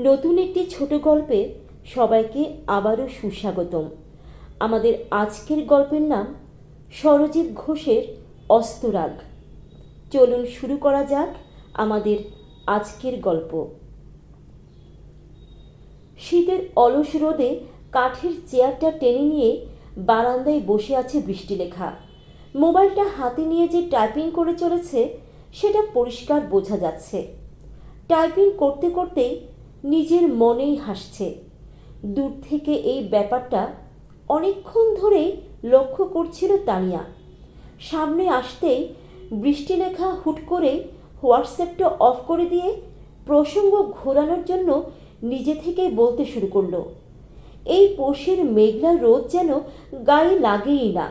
নতুন একটি ছোট গল্পে সবাইকে আবারও সুস্বাগতম। আমাদের আজকের গল্পের নাম সরজিৎ ঘোষের অস্তরাগ। চলুন শুরু করা যাক আমাদের আজকের গল্প। শীতের অলস রোদে কাঠের চেয়ারটা টেনে নিয়ে বারান্দায় বসে আছে বৃষ্টিলেখা। মোবাইলটা হাতে নিয়ে যে টাইপিং করে চলেছে, সেটা পরিষ্কার বোঝা যাচ্ছে। টাইপিং করতে করতেই নিজের মনেই হাসছে। দূর থেকে এই ব্যাপারটা অনেকক্ষণ ধরেই লক্ষ্য করছিল তানিয়া। সামনে আসতেই বৃষ্টিলেখা হুট করে হোয়াটসঅ্যাপটা অফ করে দিয়ে প্রসঙ্গ ঘোরানোর জন্য নিজে থেকেই বলতে শুরু করল, এই পৌষের মেঘলা রোদ যেন গায়ে লাগেই না।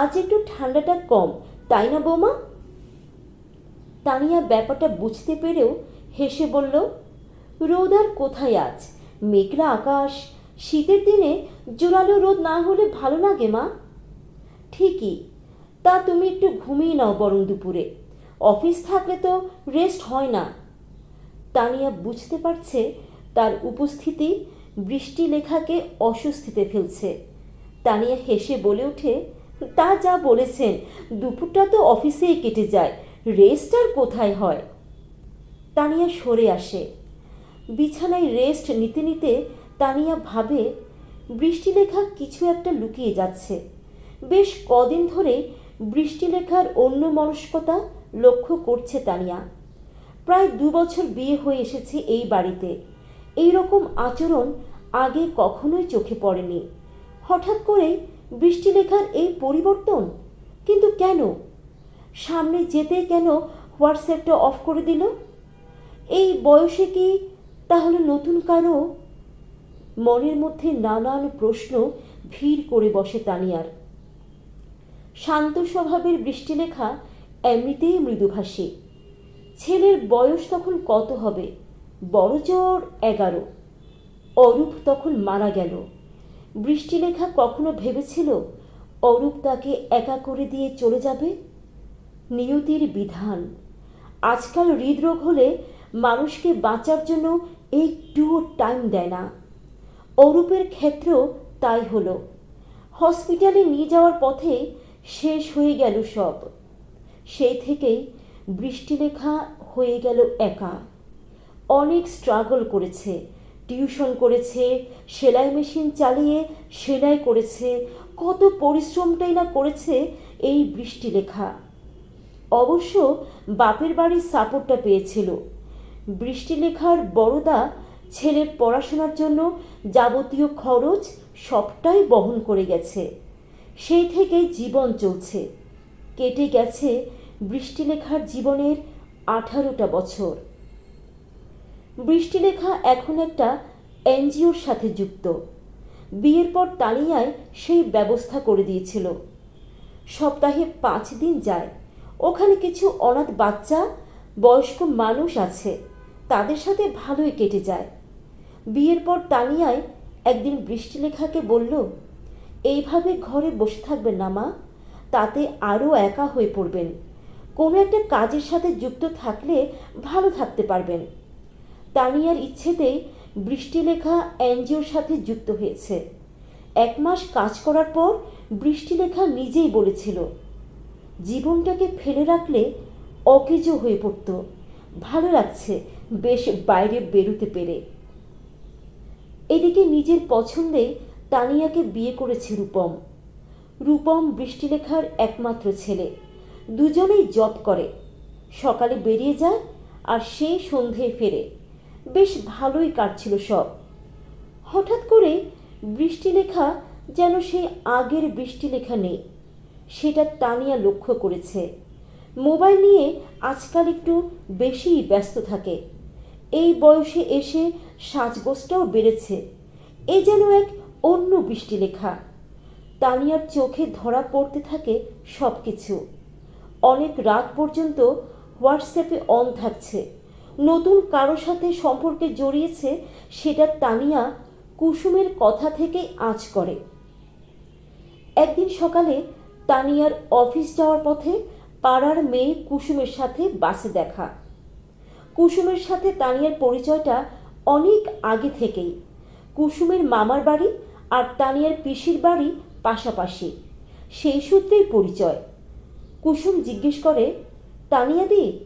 আজ একটু ঠান্ডাটা কম, তাই না বৌমা? তানিয়া ব্যাপারটা বুঝতে পেরেও হেসে বলল রোদ আর কোথায় আজ? মেঘলা আকাশ, শীতের দিনে জোরালো রোদ না হলে ভালো লাগে মা। ঠিকই, তা তুমি একটু ঘুমিয়ে নাও বরং দুপুরে। অফিস থাকলে তো রেস্ট হয় না। তানিয়া বুঝতে পারছে তার উপস্থিতি বৃষ্টি লেখাকে অস্বস্তিতে ফেলছে। তানিয়া হেসে বলে ওঠে, তা যা বলেছেন, দুপুরটা তো অফিসেই কেটে যায় রেস্ট আর কোথায় হয়? তানিয়া সরে আসে। বিছানায় রেস্ট নিতে নিতে তানিয়া ভাবে বৃষ্টিলেখা কিছু একটা লুকিয়ে যাচ্ছে। বেশ কদিন ধরে বৃষ্টিলেখার অন্য মনস্কতা লক্ষ্য করছে তানিয়া। প্রায় দু বছর বিয়ে হয়ে এসেছে এই বাড়িতে। এই রকম আচরণ আগে কখনোই চোখে পড়েনি। হঠাৎ করে বৃষ্টিলেখার এই পরিবর্তন? কিন্তু কেন? সামনে যেতে কেন হোয়াটসঅ্যাপটা অফ করে দিল? এই বয়সে কি তাহলে নতুন কারও মনের মধ্যে নানান প্রশ্ন ভিড় করে বসে তানিয়ার। শান্ত স্বভাবের বৃষ্টিলেখা এমনিতেই মৃদুভাষী। ছেলের বয়স তখন কত হবে? বড় জোর এগারো। অরূপ তখন মারা গেল। বৃষ্টিলেখা কখনো ভেবেছিল অরূপ তাকে একা করে দিয়ে চলে যাবে? নিয়তির বিধান। আজকাল হৃদরোগ হলে মানুষকে বাঁচার জন্য একটুও টাইম দেয় না। অরূপের ক্ষেত্রেও তাই হলো। হসপিটালে নিয়ে যাওয়ার পথে শেষ হয়ে গেল সব। সেই থেকেই বৃষ্টিলেখা হয়ে গেল একা। অনেক স্ট্রাগল করেছে। টিউশন করেছে, সেলাই মেশিন চালিয়ে সেলাই করেছে। কত পরিশ্রমটাই না করেছে এই বৃষ্টিলেখা। অবশ্য বাপের বাড়ির সাপোর্টটা পেয়েছিল। বৃষ্টিলেখার বড়দা ছেলের পড়াশোনার জন্য যাবতীয় খরচ সবটাই বহন করে গেছে। সেই থেকেই জীবন চলছে। কেটে গেছে বৃষ্টিলেখার জীবনের আঠারোটা বছর। বৃষ্টিলেখা এখন একটা এনজিওর সাথে যুক্ত। বিয়ের পর তানিয়ায় সেই ব্যবস্থা করে দিয়েছিল। সপ্তাহে পাঁচ দিন যায়। ওখানে কিছু অনাথ বাচ্চা, বয়স্ক মানুষ আছে। তাদের সাথে ভালোই কেটে যায়। বিয়ের পর তানিয়ায় একদিন বৃষ্টিলেখাকে বলল, এইভাবে ঘরে বসে থাকবেন না মা, তাতে আরও একা হয়ে পড়বেন। কোনো একটা কাজের সাথে যুক্ত থাকলে ভালো থাকতে পারবেন। তানিয়ার ইচ্ছেতেই বৃষ্টিলেখা এনজিওর সাথে যুক্ত হয়েছে। এক মাস কাজ করার পর বৃষ্টিলেখা নিজেই বলেছিল, জীবনটাকে ফেলে রাখলে অকেজো হয়ে পড়তো। ভালো লাগছে বেশ বাইরে বেরোতে পেরে। এদিকে নিজের পছন্দে তানিয়াকে বিয়ে করেছে রূপম। রূপম বৃষ্টিলেখার একমাত্র ছেলে। দুজনেই জব করে। সকালে বেরিয়ে যায় আর সে সন্ধ্যে ফেরে। বেশ ভালোই কাটছিল সব। হঠাৎ করে বৃষ্টিলেখা যেন সেই আগের বৃষ্টিলেখা নেই। সেটা তানিয়া লক্ষ্য করেছে। মোবাইল নিয়ে আজকাল একটু বেশিই ব্যস্ত থাকে। এই বয়সে এসে সাজগোজটাও বেড়েছে। এ যেন এক অন্য বৃষ্টি লেখা তানিয়ার চোখে ধরা পড়তে থাকে সব কিছু অনেক রাত পর্যন্ত হোয়াটসঅ্যাপে অন থাকছে। নতুন কারও সাথে সম্পর্কে জড়িয়েছে সেটা তানিয়া কুসুমের কথা থেকেই আঁচ করে। একদিন সকালে তানিয়ার অফিস যাওয়ার পথে পাড়ার মেয়ে কুসুমের সাথে বাসে দেখা। কুসুমের সাথে তানিয়ার পরিচয়টা অনেক আগে থেকেই। কুসুমের মামার বাড়ি আর তানিয়ার পিসির বাড়ি পাশাপাশি। সেই সূত্রেই পরিচয়। কুসুম জিজ্ঞেস করে তানিয়াদি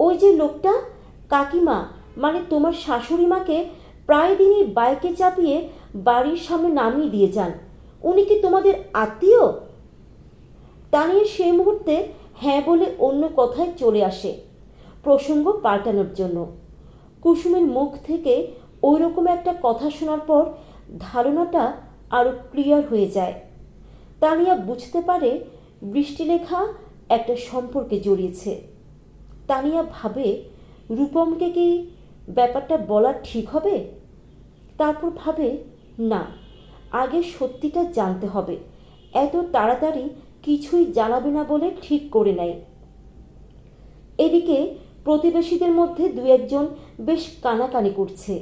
ওই যে লোকটা, কাকিমা মানে তোমার শাশুড়ি মাকে প্রায় দিনই বাইকে চাপিয়ে বাড়ির সামনে নামিয়ে দিয়ে যান। উনি কি তোমাদের আত্মীয়? তানিয়া সেই মুহূর্তে হ্যাঁ বলে অন্য কথায় চলে আসে। প্রসঙ্গ পাল্টানোর জন্য। কুসুমের মুখ থেকে ওই রকম একটা কথা শোনার পর ধারণাটা আরও ক্লিয়ার হয়ে যায়। তানিয়া বুঝতে পারে বৃষ্টিলেখা একটা সম্পর্কে জড়িয়েছে। তানিয়া ভাবে, রূপমকে কি ব্যাপারটা বলা ঠিক হবে? তারপর ভাবে, না, আগে সত্যিটা জানতে হবে। এত তাড়াতাড়ি কিছুই জানাবে না বলে ঠিক করে নেয়। এদিকে প্রতিবেশীদের মধ্যে দু একজন বেশ কানাকানি করছে।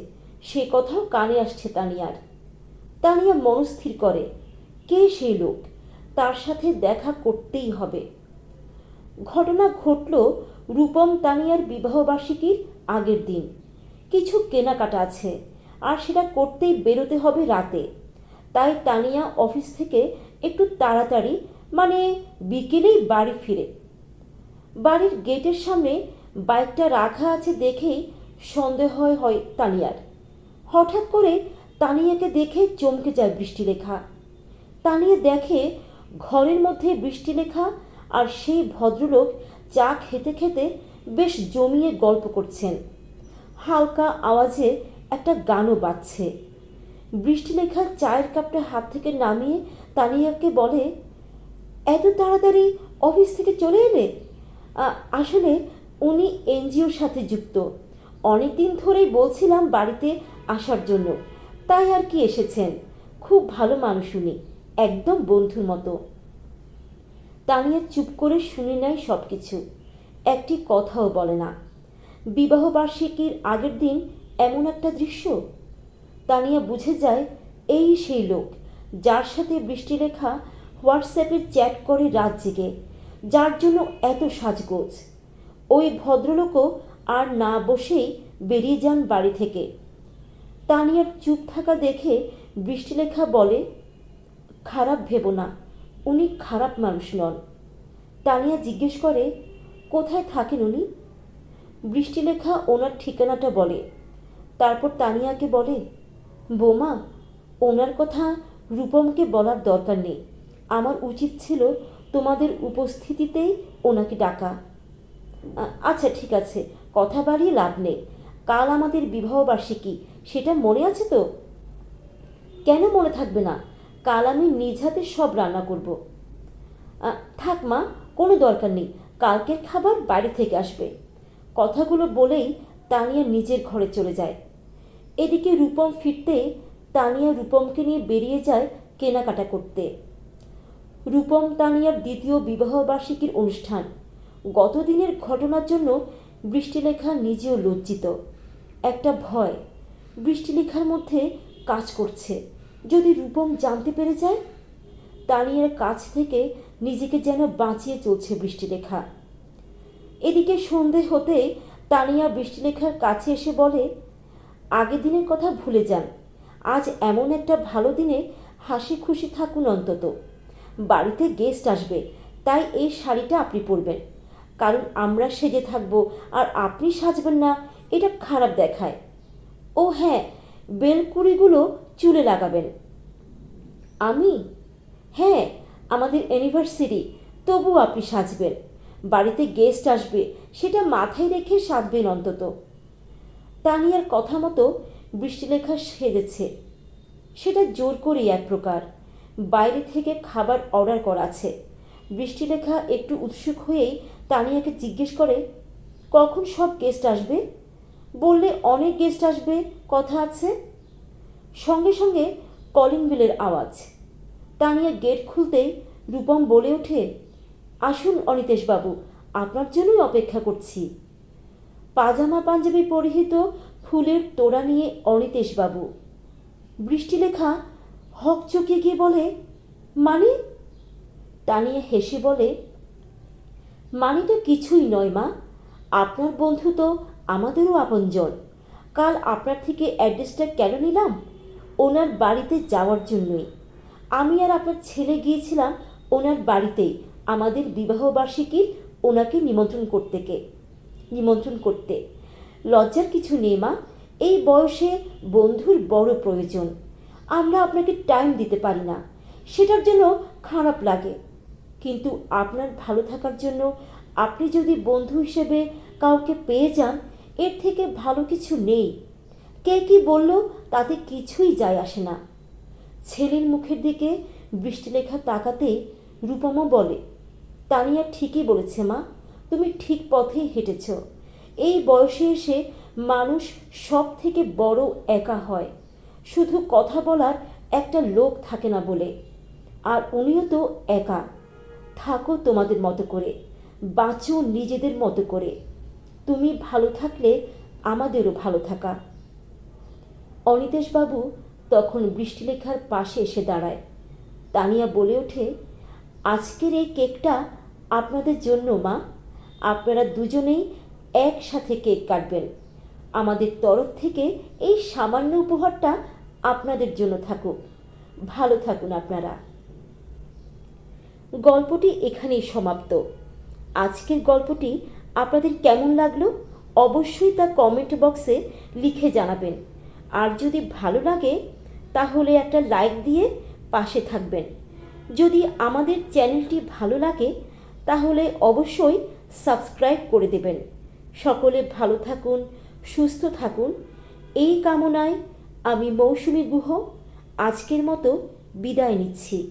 সে কথাও কানে আসছে তানিয়ার। তানিয়া মনস্থির করে, কে সেই লোক? তার সাথে দেখা করতেই হবে। ঘটনা ঘটল রূপম তানিয়ার বিবাহবার্ষিকীর আগের দিন। কিছু কেনাকাটা আছে, আর সেটা করতেই বেরোতে হবে রাতে। তাই তানিয়া অফিস থেকে একটু তাড়াতাড়ি মানে বিকেলেই বাড়ি ফিরে। বাড়ির গেটের সামনে বাইকটা রাখা আছে দেখেই সন্দেহ হয় তানিয়ার। হঠাৎ করে তানিয়াকে দেখে চমকে যায় বৃষ্টিরেখা। তানিয়া দেখে ঘরের মধ্যে বৃষ্টিলেখা আর সেই ভদ্রলোক চা খেতে খেতে বেশ জমিয়ে গল্প করছেন। হালকা আওয়াজে একটা গানও বাজছে। বৃষ্টিলেখা চায়ের কাপটা হাত থেকে নামিয়ে তানিয়াকে বলে, এত তাড়াতাড়ি অফিস থেকে চলে এলে? আসলে উনি এনজিওর সাথে যুক্ত। অনেক দিন ধরেই বলছিলাম বাড়িতে আসার জন্য। তাই আর কি এসেছেন? খুব ভালো মানুষ উনি, একদম বন্ধুর মতো। তানিয়া চুপ করে শুনে নেয় সব কিছু একটি কথাও বলে না। বিবাহবার্ষিকীর আগের দিন এমন একটা দৃশ্য? তানিয়া বুঝে যায়, এই সেই লোক, যার সাথে বৃষ্টিরেখা হোয়াটসঅ্যাপে চ্যাট করে রাত জেগে, যার জন্য এত সাজগোজ। ওই ভদ্রলোকও আর না বসেই বেরিয়ে যান বাড়ি থেকে। তানিয়ার চুপ থাকা দেখে বৃষ্টিলেখা বলে, খারাপ ভেবো না, উনি খারাপ মানুষ নন। তানিয়া জিজ্ঞেস করে, কোথায় থাকেন উনি? বৃষ্টিলেখা ওনার ঠিকানাটা বলে। তারপর তানিয়াকে বলে, বোমা, ওনার কথা রূপমকে বলার দরকার নেই। আমার উচিত ছিল তোমাদের উপস্থিতিতেই ওনাকে ডাকা। আচ্ছা ঠিক আছে। কথা বাড়িয়ে লাভ নেই। কাল আমাদের বিবাহবার্ষিকী সেটা মনে আছে তো? কেন মনে থাকবে না? কাল আমি নিজ হাতে সব রান্না করব। থাক মা, কোনো দরকার নেই। কালকের খাবার বাইরে থেকে আসবে। কথাগুলো বলেই তানিয়া নিজের ঘরে চলে যায়। এদিকে রূপম ফিরতে তানিয়া রূপমকে নিয়ে বেরিয়ে যায় কেনাকাটা করতে। রূপম তানিয়ার দ্বিতীয় বিবাহবার্ষিকীর অনুষ্ঠান। গতদিনের ঘটনার জন্য বৃষ্টিলেখা নিজেও লজ্জিত। একটা ভয়। বৃষ্টিলেখার মধ্যে কাজ করছে। যদি রূপম জানতে পেরে যায়, তানিয়ার কাছ থেকে নিজেকে যেন বাঁচিয়ে চলছে বৃষ্টিলেখা। এদিকে সন্ধে হতে তানিয়া বৃষ্টিলেখার কাছে এসে বলে, আগের দিনের কথা ভুলে যান। আজ এমন একটা ভালো দিনে হাসি খুশি থাকুন অন্তত। বাড়িতে গেস্ট আসবে, তাই এই শাড়িটা আপনি পরবেন। কারণ আমরা সেজে থাকব আর আপনি সাজবেন না, এটা খারাপ দেখায়। ও হ্যাঁ বেলকুড়িগুলো চুলে লাগাবেন। আমি? হ্যাঁ আমাদের অ্যানিভার্সারি তবু আপনি সাজবেন। বাড়িতে গেস্ট আসবে, সেটা মাথায় রেখে সাজবেন অন্তত। তানিয়ার কথা মতো বৃষ্টিলেখা সেজেছে। সেটা জোর করেই এক প্রকার। বাইরে থেকে খাবার অর্ডার করা আছে। বৃষ্টিলেখা একটু উৎসুক হয়েই তানিয়াকে জিজ্ঞেস করে, কখন সব গেস্ট আসবে? বললে অনেক গেস্ট আসবে, কথা আছে? সঙ্গে সঙ্গে কলিং বেলের আওয়াজ। তানিয়া গেট খুলতেই রূপম বলে ওঠে, আসুন অনিতেশবাবু, আপনার জন্যই অপেক্ষা করছি। পাজামা পাঞ্জাবি পরিহিত ফুলের তোড়া নিয়ে অনিতেশবাবু। বৃষ্টিলেখা হক চকিয়ে গিয়ে বলে মানে তানিয়া হেসে বলে মানে তো কিছুই নয় মা। আপনার বন্ধু তো আমাদেরও আপনজন। কাল আপনার থেকে অ্যাড্রেসটা কেন নিলাম? ওনার বাড়িতে যাওয়ার জন্যই। আমি আর আপনার ছেলে গিয়েছিলাম ওনার বাড়িতেই। আমাদের বিবাহবার্ষিকীর ওনাকে নিমন্ত্রণ করতে কে? নিমন্ত্রণ করতে। লজ্জার কিছু নেই মা। এই বয়সে বন্ধুর বড় প্রয়োজন। আমরা আপনাকে টাইম দিতে পারি না। সেটার জন্য খারাপ লাগে। কিন্তু আপনার ভালো থাকার জন্য আপনি যদি বন্ধু হিসেবে কাউকে পেয়ে যান, এর থেকে ভালো কিছু নেই। কে কি বলল তাতে কিছুই যায় আসে না। ছেলের মুখের দিকে বৃষ্টিলেখা তাকাতেই রূপমা বলে, তানিয়া ঠিকই বলেছে মা, তুমি ঠিক পথেই হেঁটেছ। এই বয়সে এসে মানুষ সব থেকে বড় একা হয়। শুধু কথা বলার একটা লোক থাকে না বলে, আর উনিও তো একা। থাকো তোমাদের মতো করে। বাঁচো নিজেদের মতো করে। তুমি ভালো থাকলে আমাদেরও ভালো থাকা। অনিতেশবাবু তখন বৃষ্টিলেখার পাশে এসে দাঁড়ায়। তানিয়া বলে ওঠে, আজকের এই কেকটা আপনাদের জন্য, মা। আপনারা দুজনেই একসাথে কেক কাটবেন। আমাদের তরফ থেকে এই সামান্য উপহারটা আপনাদের জন্য থাকুক। ভালো থাকুন আপনারা। গল্পটি এখানেই সমাপ্ত। আজকের গল্পটি আপনাদের কেমন লাগল অবশ্যই তা কমেন্ট বক্সে লিখে জানাবেন। আর যদি ভালো লাগে, তাহলে একটা লাইক দিয়ে পাশে থাকবেন। যদি আমাদের চ্যানেলটি ভালো লাগে, তাহলে অবশ্যই সাবস্ক্রাইব করে দেবেন। সকলে ভালো থাকুন, সুস্থ থাকুন। এই কামনায় আমি মৌসুমী গুহ, আজকের মতো বিদায় নিচ্ছি।